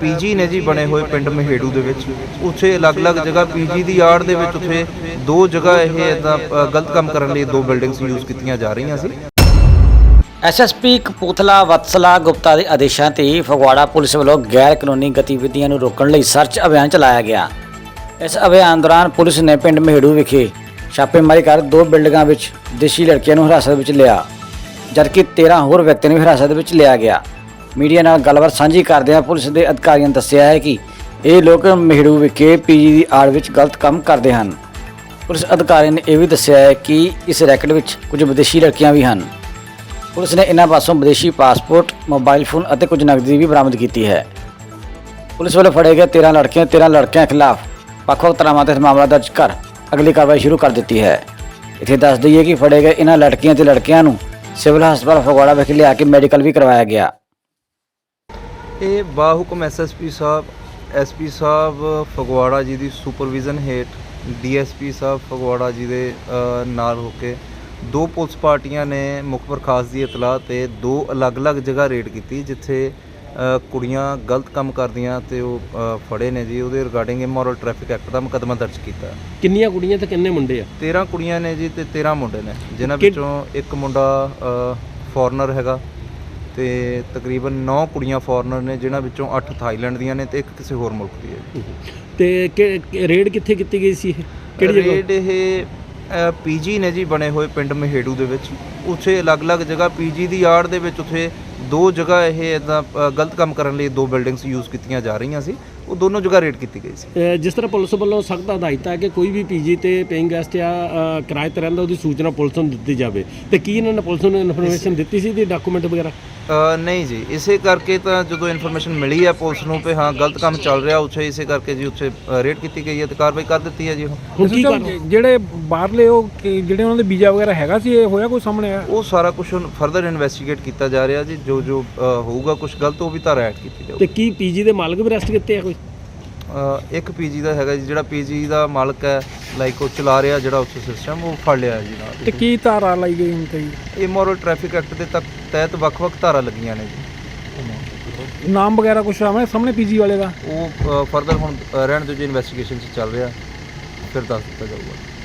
PG ਨੇ ਜੀ ਬਣੇ ਹੋਏ ਪਿੰਡ ਮਹੇੜੂ ਦੇ ਵਿੱਚ। ਉੱਥੇ ਅਲੱਗ-ਅਲੱਗ ਜਗ੍ਹਾ ਪੀਜੀ ਦੀ ਆੜ ਦੇ ਵਿੱਚ ਉੱਥੇ ਦੋ ਜਗ੍ਹਾ ਇਹ ਇਦਾਂ ਗਲਤ ਕੰਮ ਕਰਨ ਲਈ ਦੋ ਬਿਲਡਿੰਗਸ ਯੂਜ਼ ਕੀਤੀਆਂ ਜਾ ਰਹੀਆਂ ਸੀ। ਐਸਐਸਪੀ ਕਪੂਥਲਾ ਵਤਸਲਾ, ਗੁਪਤਾ ਦੇ ਆਦੇਸ਼ਾਂ ਤੇ ਫਗਵਾੜਾ ਪੁਲਿਸ ਵੱਲੋਂ ਗੈਰ ਕਾਨੂੰਨੀ ਗਤੀਵਿਧੀਆਂ ਨੂੰ ਰੋਕਣ ਲਈ ਸਰਚ ਅਭਿਆਨ ਚਲਾਇਆ ਗਿਆ। ਇਸ ਅਭਿਆਨ ਦੌਰਾਨ ਪੁਲਿਸ ਨੇ ਪਿੰਡ ਮਹੇੜੂ ਵਿਖੇ ਛਾਪੇਮਾਰੀ ਕਰ ਦੋ ਬਿਲਡਿੰਗਾਂ ਵਿੱਚ ਦੇਸ਼ੀ ਲੜਕੀਆਂ ਨੂੰ ਹਿਰਾਸਤ ਵਿੱਚ ਲਿਆ, ਜਦਕਿ 13 ਹੋਰ ਵਿਅਕਤੀਆਂ ਨੂੰ ਹਿਰਾਸਤ ਵਿੱਚ ਲਿਆ ਗਿਆ। ਮੀਡੀਆ ਨਾਲ ਗੱਲਬਾਤ ਸਾਂਝੀ ਕਰਦਿਆਂ ਪੁਲਿਸ ਦੇ ਅਧਿਕਾਰੀਆਂ ਨੇ ਦੱਸਿਆ ਹੈ ਕਿ ਇਹ ਲੋਕ ਮਹੇੜੂ ਵਿਖੇ ਪੀਜੀ ਦੀ ਆੜ ਵਿੱਚ ਗਲਤ ਕੰਮ ਕਰਦੇ ਹਨ। ਪੁਲਿਸ ਅਧਿਕਾਰੀ ਨੇ ਇਹ ਵੀ ਦੱਸਿਆ ਹੈ ਕਿ ਇਸ ਰੈਕਟ ਵਿੱਚ ਕੁਝ ਵਿਦੇਸ਼ੀ ਲੜਕੀਆਂ ਵੀ ਹਨ। ਪੁਲਿਸ ਨੇ ਇਹਨਾਂ ਪਾਸੋਂ ਵਿਦੇਸ਼ੀ ਪਾਸਪੋਰਟ, ਮੋਬਾਈਲ ਫੋਨ ਅਤੇ ਕੁਝ ਨਕਦੀ ਵੀ ਬਰਾਮਦ ਕੀਤੀ ਹੈ। ਪੁਲਿਸ ਵੱਲੋਂ ਫੜੇ ਗਏ 13 ਲੜਕੀਆਂ 13 ਲੜਕਿਆਂ ਖਿਲਾਫ ਵੱਖ-ਵੱਖ ਤਰ੍ਹਾਂ ਦੇ ਮਾਮਲਾ ਦਰਜ ਕਰ ਅਗਲੀ ਕਾਰਵਾਈ ਸ਼ੁਰੂ ਕਰ ਦਿੱਤੀ ਹੈ। ਇੱਥੇ ਦੱਸ ਦਈਏ ਕਿ ਫੜੇ ਗਏ ਇਹਨਾਂ ਲੜਕੀਆਂ ਤੇ ਲੜਕਿਆਂ ਨੂੰ ਸਿਵਲ ਹਸਪਤਾਲ ਫਗਵਾੜਾ ਵਿਖੇ ਲਿਆ ਕੇ ਮੈਡੀਕਲ ਵੀ ਕਰਵਾਇਆ ਗਿਆ। ਇਹ ਬਾਹੁਕਮ ਐਸਐਸਪੀ ਸਾਹਿਬ ਐਸਪੀ ਸਾਹਿਬ ਫਗਵਾੜਾ ਜੀ ਦੀ ਸੁਪਰਵਿਜ਼ਨ ਹੇਠ ਡੀਐਸਪੀ ਸਾਹਿਬ ਫਗਵਾੜਾ ਜੀ ਦੇ ਨਾਲ ਹੋ ਕੇ ਦੋ ਪੁਲਿਸ ਪਾਰਟੀਆਂ ਨੇ ਮੁੱਖ ਬਰਖਾਸਤ ਦੀ ਇਤਲਾਹ ਤੇ ਦੋ ਅਲੱਗ-ਅਲੱਗ ਜਗ੍ਹਾ ਰੇਡ ਕੀਤੀ ਜਿੱਥੇ ਕੁੜੀਆਂ ਗਲਤ ਕੰਮ ਕਰਦੀਆਂ ਤੇ ਉਹ ਫੜੇ ਨੇ ਜੀ। ਉਹਦੇ ਰਿਗਾਰਡਿੰਗ ਇਮੋਰਲ ਟ੍ਰੈਫਿਕ ਐਕਟ ਦਾ ਮੁਕੱਦਮਾ ਦਰਜ ਕੀਤਾ। ਕਿੰਨੀਆਂ ਕੁੜੀਆਂ ਤੇ ਕਿੰਨੇ ਮੁੰਡੇ ਆ? 13 ਕੁੜੀਆਂ ਨੇ ਜੀ ਤੇ 13 ਮੁੰਡੇ ਨੇ ਜਿਨ੍ਹਾਂ ਵਿੱਚੋਂ ਇੱਕ ਮੁੰਡਾ ਫੋਰਨਰ ਹੈਗਾ। ਤੇ ਤਕਰੀਬਨ 9 ਕੁੜੀਆਂ ਫੋਰਨਰ ਨੇ ਜਿਨ੍ਹਾਂ ਵਿੱਚੋਂ 8 ਥਾਈਲੈਂਡ ਦੀਆਂ ਨੇ ਤੇ ਇੱਕ ਕਿਸੇ ਹੋਰ ਮੁਲਕ ਦੀ ਹੈ ਤੇ ਰੇਡ ਕਿੱਥੇ ਕੀਤੀ ਗਈ ਸੀ ਇਹ? ਕਿਹੜੀ ਜਗ੍ਹਾ? ਰੇਡ ਇਹ ਪੀਜੀ ਨੇ ਜੀ ਬਣੇ ਹੋਏ ਪਿੰਡ ਮਹੇੜੂ ਦੇ ਵਿੱਚ। ਉੱਥੇ ਅਲੱਗ-ਅਲੱਗ ਜਗ੍ਹਾ ਪੀਜੀ ਦੀ ਆੜ ਦੇ ਵਿੱਚ ਉੱਥੇ ਦੋ ਜਗ੍ਹਾ ਇਹ ਇਦਾਂ ਗਲਤ ਕੰਮ ਕਰਨ ਲਈ ਦੋ ਬਿਲਡਿੰਗਸ ਯੂਜ਼ ਕੀਤੀਆਂ ਜਾ ਰਹੀਆਂ ਸੀ। ਉਹ ਦੋਨੋਂ ਜਗ੍ਹਾ ਰੇਡ ਕੀਤੀ ਗਈ ਸੀ। ਜਿਸ ਤਰ੍ਹਾਂ ਪੁਲਿਸ ਵੱਲੋਂ ਸਖਤ ਹਦਾਇਤ ਹੈ ਕਿ ਕੋਈ ਵੀ ਪੀਜੀ ਤੇ ਪੇਇੰਗ ਗੈਸਟ ਆ ਕਿਰਾਏ ਤੇ ਰਹਿੰਦਾ ਉਹਦੀ ਸੂਚਨਾ ਪੁਲਿਸ ਨੂੰ ਦਿੱਤੀ ਜਾਵੇ। ਤੇ ਕੀ ਇਹਨਾਂ ਨੇ ਪੁਲਿਸ ਨੂੰ ਇਨਫੋਰਮੇਸ਼ਨ ਦਿੱਤੀ ਸੀ ਦੀ ਡਾਕੂਮੈਂਟ ਵਗੈਰਾ? ਨਹੀਂ ਜੀ। ਇਸੇ ਕਰਕੇ ਤਾਂ ਜਦੋਂ ਇਨਫੋਰਮੇਸ਼ਨ ਮਿਲੀ ਹੈ ਪੁਲਿਸ ਨੂੰ ਕਿ ਹਾਂ ਗਲਤ ਕੰਮ ਚੱਲ ਰਿਹਾ ਉੱਥੇ ਇਸੇ ਕਰਕੇ ਜੀ ਉੱਥੇ ਰੇਡ ਕੀਤੀ ਗਈ ਹੈ ਤੇ ਕਾਰਵਾਈ ਕਰ ਦਿੱਤੀ ਹੈ ਜੀ ਹੁਣ। ਕੀ ਜਿਹੜੇ ਬਾਹਰਲੇ ਉਹ ਜਿਹੜੇ ਉਹਨਾਂ ਦੇ ਵੀਜ਼ਾ ਵਗੈਰਾ ਹੈਗਾ ਸੀ ਇਹ ਹੋਇਆ ਕੋਈ ਸਾਹਮਣੇ ਆਇਆ? ਉਹ ਸਾਰਾ ਕੁਝ ਫਰਦਰ ਇਨਵੈਸਟੀਗੇਟ ਕੀਤਾ ਜਾ ਰਿਹਾ ਜੀ। ਜੋ ਜੋ ਹੋਊਗਾ ਕੁਝ ਗਲਤ ਉਹ ਵੀ ਤਾਂ ਐਡ ਕੀਤੀ ਜਾਊ ਤੇ ਕੀ ਪੀਜੀ ਦੇ ਮਾਲਕ ਵੀ ਅਰੈਸਟ ਕੀਤੇ ਆ ਕੋਈ? ਇੱਕ ਪੀਜੀ ਦਾ ਹੈਗਾ ਜੀ ਜਿਹੜਾ ਪੀਜੀ ਦਾ ਮਾਲਕ ਹੈ ਲਾਈਕ ਉਹ ਚਲਾ ਰਿਹਾ ਜਿਹੜਾ ਉੱਥੇ ਸਿਸਟਮ ਉਹ ਫੜ ਲਿਆ ਜੀ ਨਾਲ। ਤੇ ਕੀ ਧਾਰਾ ਲਾਈ ਗਈ ਹੁਣ ਤੇ ਜੀ? ਇਮੋਰਲ ਟ੍ਰੈਫਿਕ ਐਕਟ ਦੇ ਤਕ ਤਹਿਤ ਵੱਖ-ਵੱਖ ਧਾਰਾ ਲੱਗੀਆਂ ਨੇ ਜੀ। ਨਾਮ ਵਗੈਰਾ ਕੁਝ ਆਵੇਂ ਸਾਹਮਣੇ ਪੀਜੀ ਵਾਲੇ ਦਾ? ਉਹ ਫਰਦਰ ਹੁਣ ਅ, ਰਹਿਣ ਦਿਓ ਜੀ ਇਨਵੈਸਟੀਗੇਸ਼ਨ ਚ ਚੱਲ ਰਿਹਾ। ਫਿਰ ਦੱਸ ਦਿੱਤਾ ਜਾਊਗਾ।